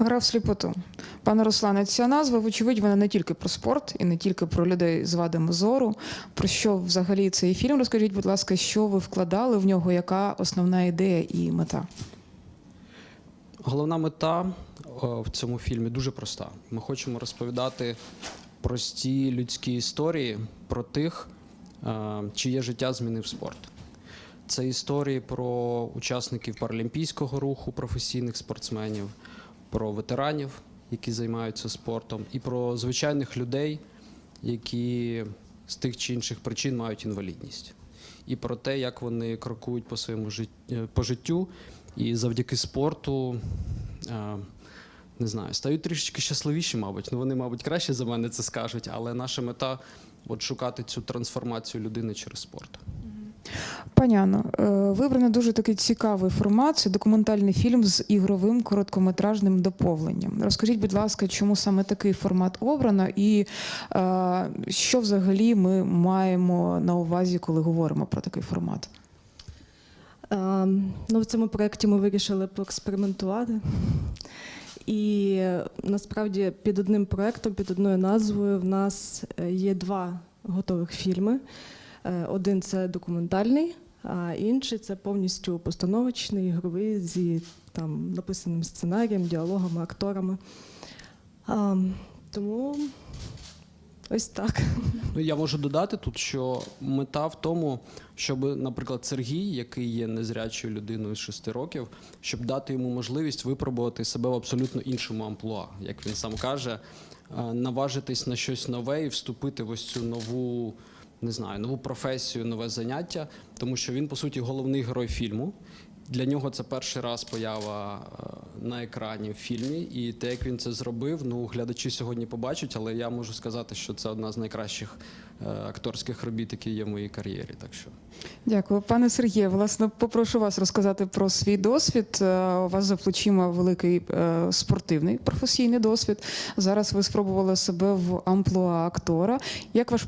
Гра в сліпоту. Пане Руслане, ця назва, вочевидь, вона не тільки про спорт і не тільки про людей з вадами зору. Про що взагалі цей фільм? Розкажіть, будь ласка, що ви вкладали в нього, яка основна ідея і мета? Головна мета в цьому фільмі дуже проста. Ми хочемо розповідати прості людські історії про тих, е, чиє життя змінив спорт. Це історії про учасників паралімпійського руху, професійних спортсменів, про ветеранів, які займаються спортом, і про звичайних людей, які з тих чи інших причин мають інвалідність. І про те, як вони крокують по своєму е, по життю, і завдяки спорту е, не знаю, стають трішечки щасливіші, мабуть. Ну вони, мабуть, краще за мене це скажуть, але наша мета от шукати цю трансформацію людини через спорт. Пані Анно, е, вибрано дуже такий цікавий формат. Це документальний фільм з ігровим короткометражним доповненням. Розкажіть, будь ласка, чому саме такий формат обрано, і е, що взагалі ми маємо на увазі, коли говоримо про такий формат? Е, Ну, в цьому проєкті ми вирішили поекспериментувати. І насправді під одним проєктом, під одною назвою в нас є два готових фільми. Е, Один це документальний, а інший це повністю постановочний, ігровий зі там написаним сценарієм, діалогами, акторами. А, Тому ось так. Ну, я можу додати тут, що мета в тому, щоб, наприклад, Сергій, який є незрячою людиною з 6 років, щоб дати йому можливість випробувати себе в абсолютно іншому амплуа, як він сам каже, е, наважитись на щось нове і вступити в ось цю нову. Не знаю, нову професію, нове заняття, тому що він, по суті, головний герой фільму. Для нього це перший раз поява е, на екрані в фільмі, і те, як він це зробив, ну глядачі сьогодні побачать, але я можу сказати, що це одна з найкращих акторських робіт, які є в моїй кар'єрі. Так що Дякую, пане Сергію. Власне, попрошу вас розказати про свій досвід. Е, У вас за плечима великий е, спортивний професійний досвід. Зараз ви спробували себе в амплуа актора. Як ваш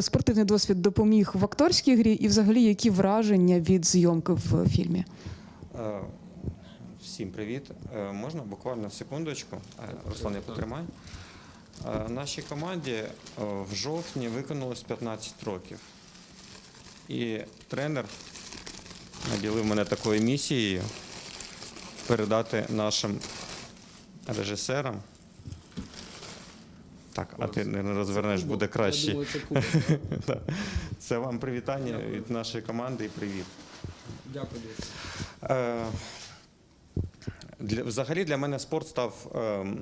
спортивний досвід допоміг в акторській грі, і взагалі які враження від зйомки в фільмі? Е, Всім привіт. Е, Можна буквально секундочку? Е, Руслан, я потримай. Е, Нашій команді е, в жовтні виконалось 15 років. І тренер наділив мене такою місією передати нашим режисерам. Так, а ти не розвернеш, буде краще. Це вам привітання від нашої команди і привіт. Дякую. Е, взагалі для мене спорт став ем,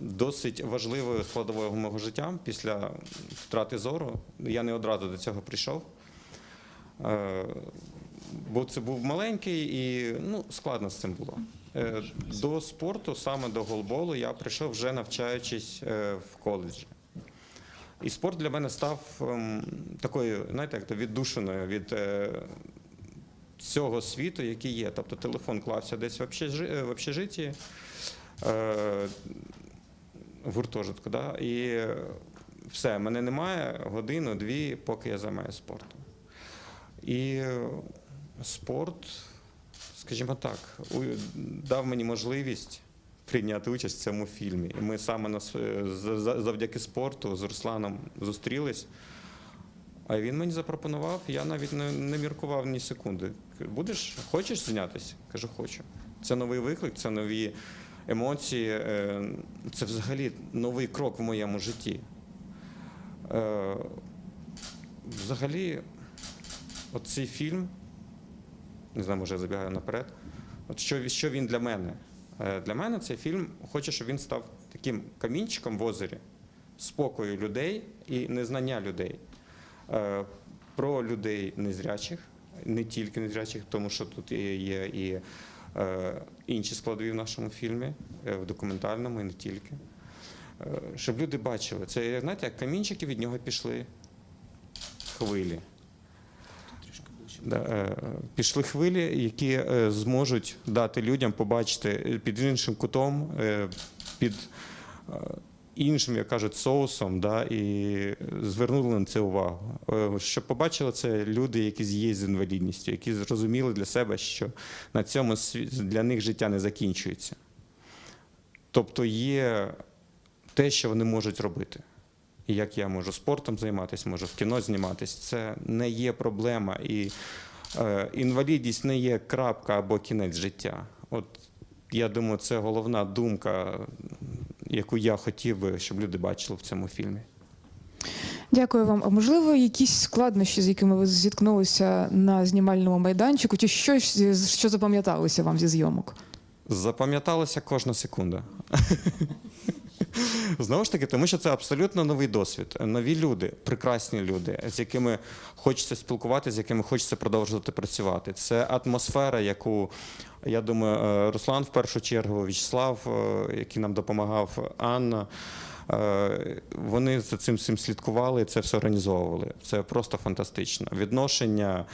досить важливою складовою мого життя після втрати зору. Я не одразу до цього прийшов. Е, бо це був маленький і ну, складно з цим було. Е, до спорту, саме до голболу, я прийшов вже навчаючись е, в коледжі. І спорт для мене став ем, такою, знаєте, як то віддушиною від цього світу, який є. Тобто телефон клався десь в общежи- в общежитті, гуртожитку, да? і все, мене немає годину-дві, поки я займаюся спортом. І спорт, скажімо так, дав мені можливість прийняти участь в цьому фільмі. І ми саме завдяки спорту з Русланом зустрілись. А він мені запропонував, я навіть не, не міркував ні секунди. Будеш, хочеш знятися? Кажу, хочу. Це новий виклик, це нові емоції, е, це взагалі новий крок в моєму житті. Е, Взагалі, от цей фільм, не знаю, може я забігаю наперед. От що, що він для мене? Е, Для мене цей фільм хоче, щоб він став таким камінчиком в озері спокою людей і незнання людей. Про людей незрячих, не тільки незрячих, тому що тут є і інші складові в нашому фільмі, е, в документальному і не тільки. Е, Щоб люди бачили, це знаєте, як камінчики від нього пішли хвилі. Е, пішли хвилі, які е, зможуть дати людям побачити е, під іншим кутом, е, під е, іншим, як кажуть, соусом, да, і звернули на це увагу. Е, Щоб побачили це люди, які є з інвалідністю, які зрозуміли для себе, що на цьому для них життя не закінчується. Тобто є те, що вони можуть робити. Як я можу спортом займатися, можу в кіно зніматися, це не є проблема. І е, інвалідність не є крапка або кінець життя. От я думаю, це головна думка, яку я хотів би, щоб люди бачили в цьому фільмі. Дякую вам. А можливо, якісь складнощі, з якими ви зіткнулися на знімальному майданчику, чи щось, що запам'яталося вам зі зйомок? Запам'яталася кожна секунда. Знову ж таки, тому що це абсолютно новий досвід. Нові люди, прекрасні люди, з якими хочеться спілкуватися, з якими хочеться продовжувати працювати. Це атмосфера, яку, я думаю, е, Руслан в першу чергу, В'ячеслав, е, який нам допомагав, Анна. е, Вони за цим всім слідкували, це все організовували. Це просто фантастично. Відношення,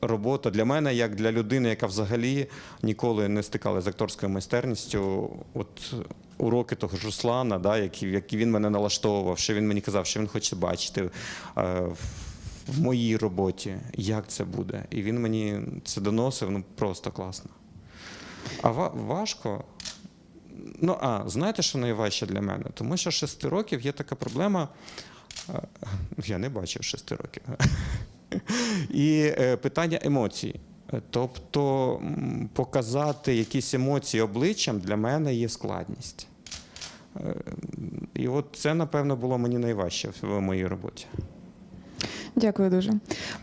робота для мене, як для людини, яка взагалі ніколи не стикала з акторською майстерністю. От уроки того ж Руслана, да, які, які він мене налаштовував, що він мені казав, що він хоче бачити е, в- моїй роботі, як це буде. І він мені це доносив ну просто класно. А ва- важко. Ну, а знаєте, що найважче для мене? Тому що з шести років є така проблема. е, Я не бачив шести років. І е, питання емоцій. Тобто показати якісь емоції обличчям для мене є складність. Е, І от це, напевно, було мені найважче в моїй роботі. Дякую дуже.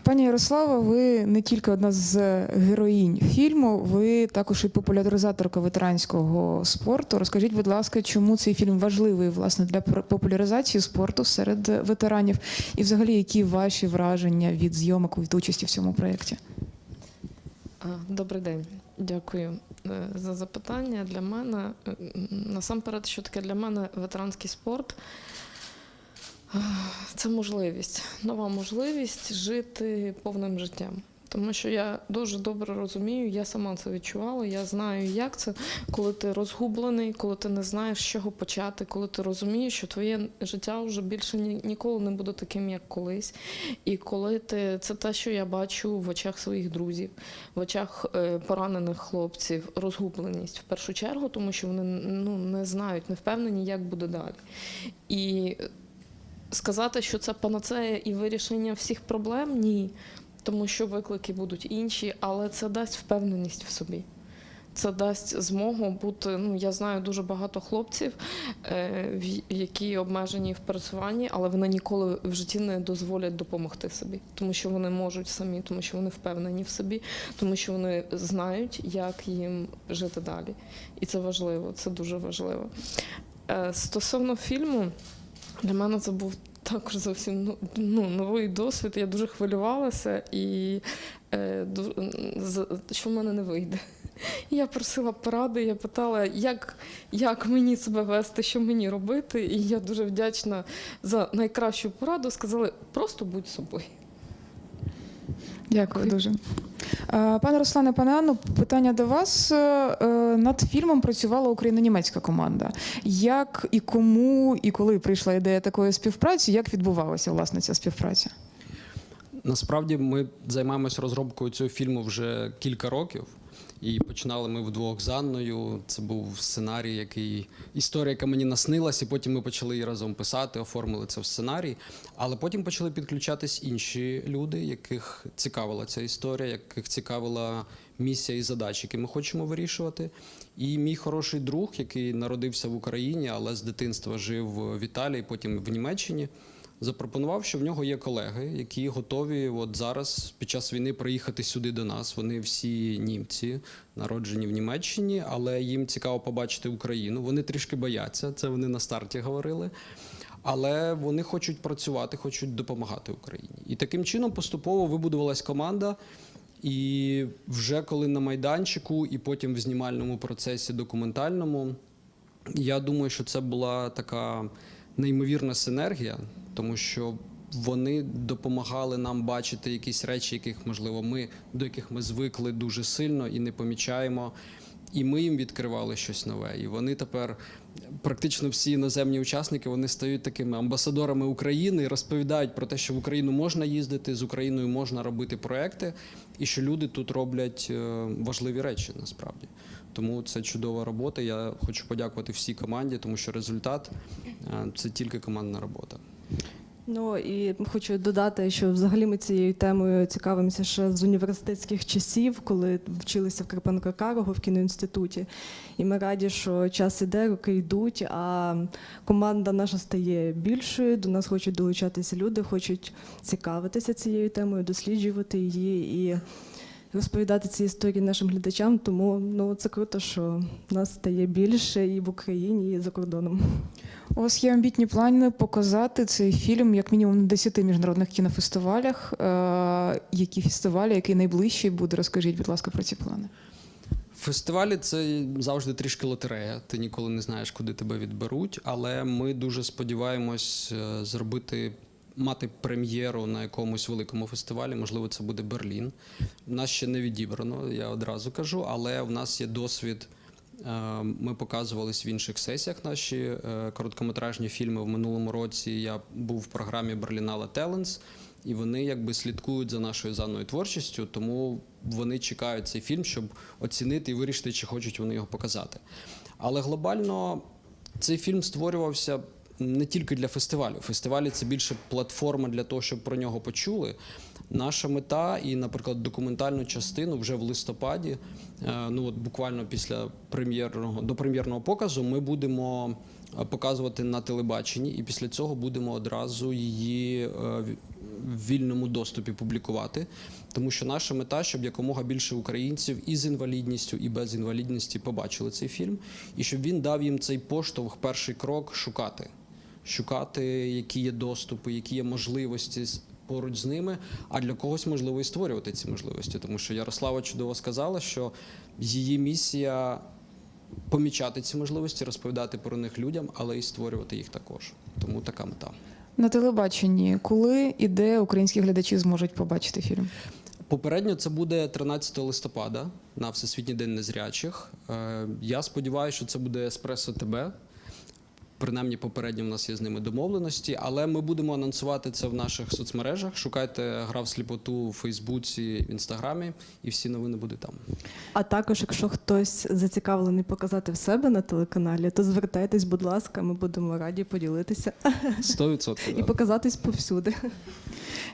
Пані Ярослава, ви не тільки одна з героїнь фільму, ви також і популяризаторка ветеранського спорту. Розкажіть, будь ласка, чому цей фільм важливий власне для популяризації спорту серед ветеранів? І взагалі, які ваші враження від зйомок від участі в цьому проєкті? Добрий день, дякую е, за запитання. Для мене е, насамперед, що таке для мене ветеранський спорт е, це можливість, нова можливість жити повним життям. Тому що я дуже добре розумію, я сама це відчувала. Я знаю, як це, коли ти розгублений, коли ти не знаєш, з чого почати, коли ти розумієш, що твоє життя вже більше ні- ніколи не буде таким, як колись. І коли ти це те, що я бачу в очах своїх друзів, в очах е, поранених хлопців, розгубленість в першу чергу, тому що вони ну, не знають, не впевнені, як буде далі. І сказати, що це панацея і вирішення всіх проблем ні, тому що виклики будуть інші, але це дасть впевненість в собі. Це дасть змогу бути. Ну я знаю дуже багато хлопців, е, які обмежені в пересуванні, але вони ніколи в житті не дозволять допомогти собі, тому що вони можуть самі, тому що вони впевнені в собі, тому що вони знають, як їм жити далі. І це важливо, це дуже важливо. Е, Стосовно фільму, для мене це був також зовсім ну, ну, новий досвід. Я дуже хвилювалася і е, що в мене не вийде. Я просила поради, я питала, як, як мені себе вести, що мені робити. І я дуже вдячна за найкращу пораду. Сказали, просто будь собою. Дякую дуже. Пане Руслане, пане Анну, питання до вас. Е, е, Над фільмом працювала україно-німецька команда. Як і кому, і коли прийшла ідея такої співпраці, як відбувалася власне ця співпраця? Насправді ми займаємося розробкою цього фільму вже кілька років. І починали ми вдвох з Анною. Це був сценарій, який історія, яка мені наснилась, і потім ми почали її разом писати, оформили це в сценарій. Але потім почали підключатись інші люди, яких цікавила ця історія, яких цікавила місія і задачі, які ми хочемо вирішувати. І мій хороший друг, який народився в Україні, але з дитинства жив в Італії, потім в Німеччині запропонував, що в нього є колеги, які готові от зараз під час війни приїхати сюди до нас. Вони всі німці, народжені в Німеччині, але їм цікаво побачити Україну. Вони трішки бояться, це вони на старті говорили. Але вони хочуть працювати, хочуть допомагати Україні. І таким чином поступово вибудувалась команда. І вже коли на майданчику, і потім в знімальному процесі документальному, я думаю, що це була така неймовірна синергія, тому що вони допомагали нам бачити якісь речі, яких можливо ми до яких ми звикли дуже сильно і не помічаємо. І ми їм відкривали щось нове. І вони тепер практично всі іноземні учасники вони стають такими амбасадорами України і розповідають про те, що в Україну можна їздити, з Україною можна робити проекти, і що люди тут роблять е, важливі речі насправді. Тому це чудова робота. Я хочу подякувати всій команді, тому що результат е, це тільки командна робота. Ну і хочу додати, що взагалі ми цією темою цікавимося ще з університетських часів, коли вчилися в Карпенка Карого в кіноінституті. І ми раді, що час іде, роки йдуть, а команда наша стає більшою. До нас хочуть долучатися люди, хочуть цікавитися цією темою, досліджувати її і розповідати ці історії нашим глядачам. Тому ну це круто, що нас стає більше і в Україні, і за кордоном. У вас є амбітні плани показати цей фільм як мінімум на 10 міжнародних кінофестивалях. Е, Які фестивалі, який найближчий буде? Розкажіть, будь ласка, про ці плани. Фестивалі це завжди трішки лотерея. Ти ніколи не знаєш, куди тебе відберуть. Але ми дуже сподіваємось е, зробити. Мати прем'єру на якомусь великому фестивалі, можливо, це буде Берлін. У Нас ще не відібрано, я одразу кажу, але в нас є досвід. Е, Ми показувались в інших сесіях наші е, короткометражні фільми в минулому році. Я був в програмі Берлінале Talents, і вони якби слідкують за нашою заною творчістю, тому вони чекають цей фільм, щоб оцінити і вирішити, чи хочуть вони його показати. Але глобально цей фільм створювався не тільки для фестивалю. Фестивалі це більше платформа для того, щоб про нього почули. Наша мета, і, наприклад, документальну частину вже в листопаді, е, ну от буквально після прем'єрного до прем'єрного показу, ми будемо е, показувати на телебаченні, і після цього будемо одразу її е, в- вільному доступі публікувати. Тому що наша мета, щоб якомога більше українців і з інвалідністю, і без інвалідності побачили цей фільм, і щоб він дав їм цей поштовх, перший крок шукати. Шукати, які є доступи, які є можливості поруч з ними, а для когось можливо і створювати ці можливості. Тому що Ярослава чудово сказала, що її місія помічати ці можливості, розповідати про них людям, але і створювати їх також. Тому така мета. На телебаченні, коли і де українські глядачі зможуть побачити фільм? Попередньо це буде 13 листопада на Всесвітній день незрячих. Е, Я сподіваюся, що це буде Еспресо ТБ. Принаймні, попередньо в нас є з ними домовленості, але ми будемо анонсувати це в наших соцмережах. Шукайте гра в сліпоту в Фейсбуці, в Інстаграмі, і всі новини будуть там. А також, якщо хтось зацікавлений показати в себе на телеканалі, то звертайтесь, будь ласка, ми будемо раді поділитися 100%. і показатись повсюди.